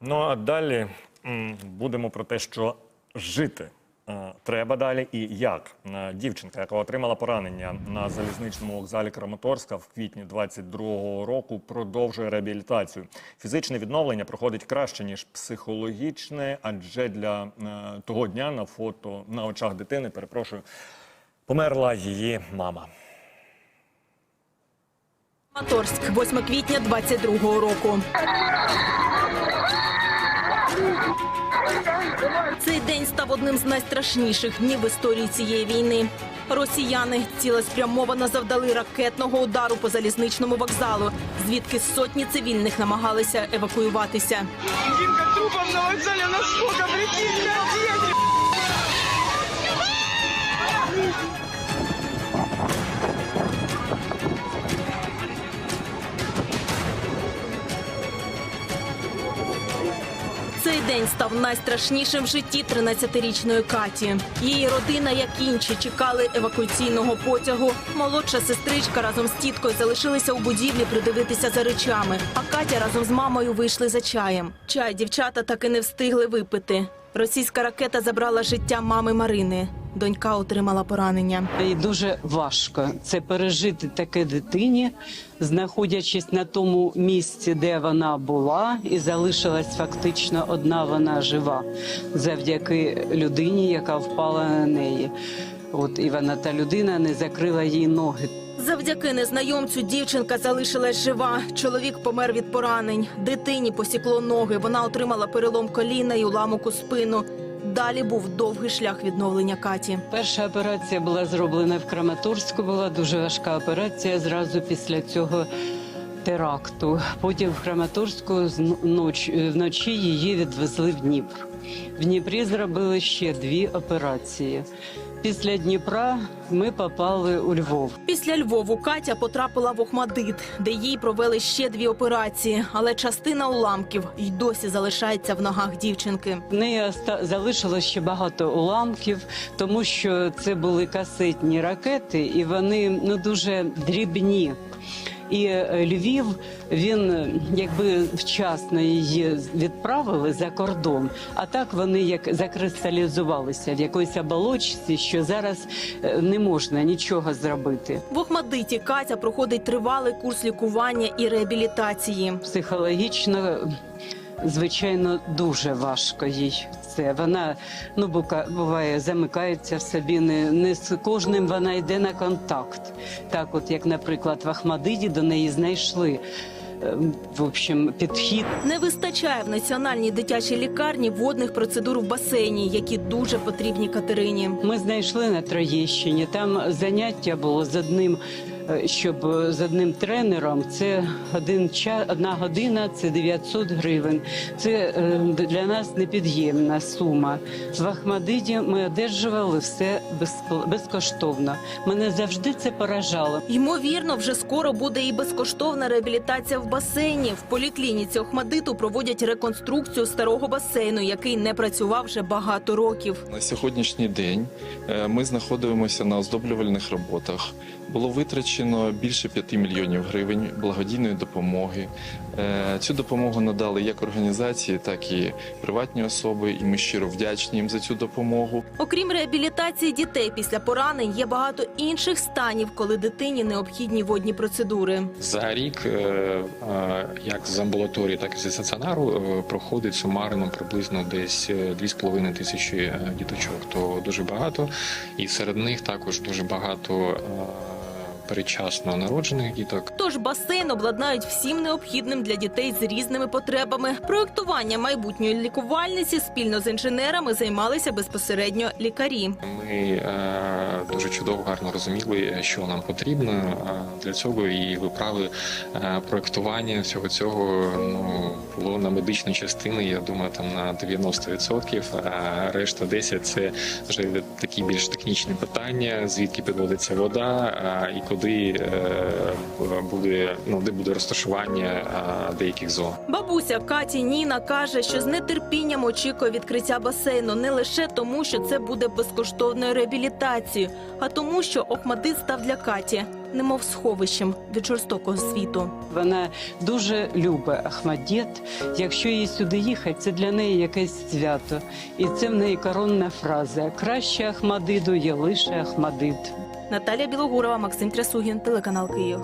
Ну а далі будемо про те, що жити е, треба далі і як. Е, Дівчинка, яка отримала поранення на залізничному вокзалі Краматорська в квітні 22-го року, продовжує реабілітацію. Фізичне відновлення проходить краще ніж психологічне, адже для е, того дня на фото на очах дитини, перепрошую, померла її мама. Краматорськ, 8 квітня 22-го року. Цей день став одним з найстрашніших днів в історії цієї війни. Росіяни цілеспрямовано завдали ракетного удару по залізничному вокзалу, звідки сотні цивільних намагалися евакуюватися. Жінка трупом на вокзалі у нас сколько, Цей день став найстрашнішим в житті 13-річної Каті. Її родина, як інші, чекали евакуаційного потягу. Молодша сестричка разом з тіткою залишилися у будівлі придивитися за речами. А Катя разом з мамою вийшли за чаєм. Чай дівчата так і не встигли випити. Російська ракета забрала життя мами Марини. Донька отримала поранення. І дуже важко це пережити таке дитині, знаходячись на тому місці, де вона була, і залишилась фактично одна вона жива завдяки людині, яка впала на неї. От і вона та людина не закрила їй ноги. Завдяки незнайомцю дівчинка залишилась жива. Чоловік помер від поранень. Дитині посікло ноги. Вона отримала перелом коліна і уламок у спину. Далі був довгий шлях відновлення Каті. Перша операція була зроблена в Краматорську. Була дуже важка операція зразу після цього теракту. Потім в Краматорську зночі- вночі її відвезли в Дніпр. В Дніпрі зробили ще дві операції. Після Дніпра ми попали у Львов. Після Львову Катя потрапила в Охмадит, де їй провели ще дві операції, але частина уламків й досі залишається в ногах дівчинки. В неї залишилось ще багато уламків, тому що це були касетні ракети, і вони ну дуже дрібні. І е, Львів він е, якби вчасно її відправили за кордон, а так вони як закристалізувалися в якоїсь оболочці, що зараз е, не можна нічого зробити. В Охмадиті Катя проходить тривалий курс лікування і реабілітації. Психологічно, звичайно, дуже важко їй це. Вона ну буває замикається в собі. Не, не з кожним вона йде на контакт. Так, от як, наприклад, в Ахмадиді до неї знайшли. е, В общем, підхід Не вистачає в національній дитячій лікарні водних процедур в басейні, які дуже потрібні Катерині. Ми знайшли на Троєщині. Там заняття було з одним, щоб е, з одним тренером. Це один час, одна година, це 900 гривень. Це е, для нас непід'ємна сума. В Ахмадиді ми одержували все безкоштовно. Мене завжди це поражало. Ймовірно, вже скоро буде і безкоштовна реабілітація в басейні. В поліклініці Охмадиту проводять реконструкцію старого басейну, який не працював вже багато років. На сьогоднішній день е, ми знаходимося на оздоблювальних роботах. Було витрачено більше 5 мільйонів гривень благодійної допомоги. Е, Цю допомогу надали як організації, так і приватні особи, і ми щиро вдячні їм за цю допомогу. Окрім реабілітації дітей після поранень, є багато інших станів, коли дитині необхідні водні процедури. За рік, е, е, як з амбулаторії, так і зі стаціонару, проходить сумарно приблизно десь е, 2,5 тисячі діточок. То дуже багато, і серед них також дуже багато передчасно народжених діток. Тож басейн обладнають всім необхідним для дітей з різними потребами. Проектування майбутньої лікувальниці спільно з інженерами займалися безпосередньо лікарі. Ми е, дуже чудово гарно розуміли, що нам потрібно е, для цього, і виправи е, проектування всього цього ну було на медичну частину. Я думаю, там на 90%, а решта 10% – це вже такі більш технічні питання, звідки підводиться вода, і куди е, буде ну де буде розташування деяких зон. Бабуся Каті Ніна каже, що з нетерпінням очікує відкриття басейну не лише тому, що це буде безкоштовною реабілітацією, а тому, що Охмадит став для Каті немов сховищем від жорстокого світу. Вона дуже любить Ахмадєт. Якщо їй сюди їхати, це для неї якесь свято. І це в неї коронна фраза: краще Ахмадиду є лише Ахмадид. Наталія Білогурова, Максим Трясугін, телеканал Київ.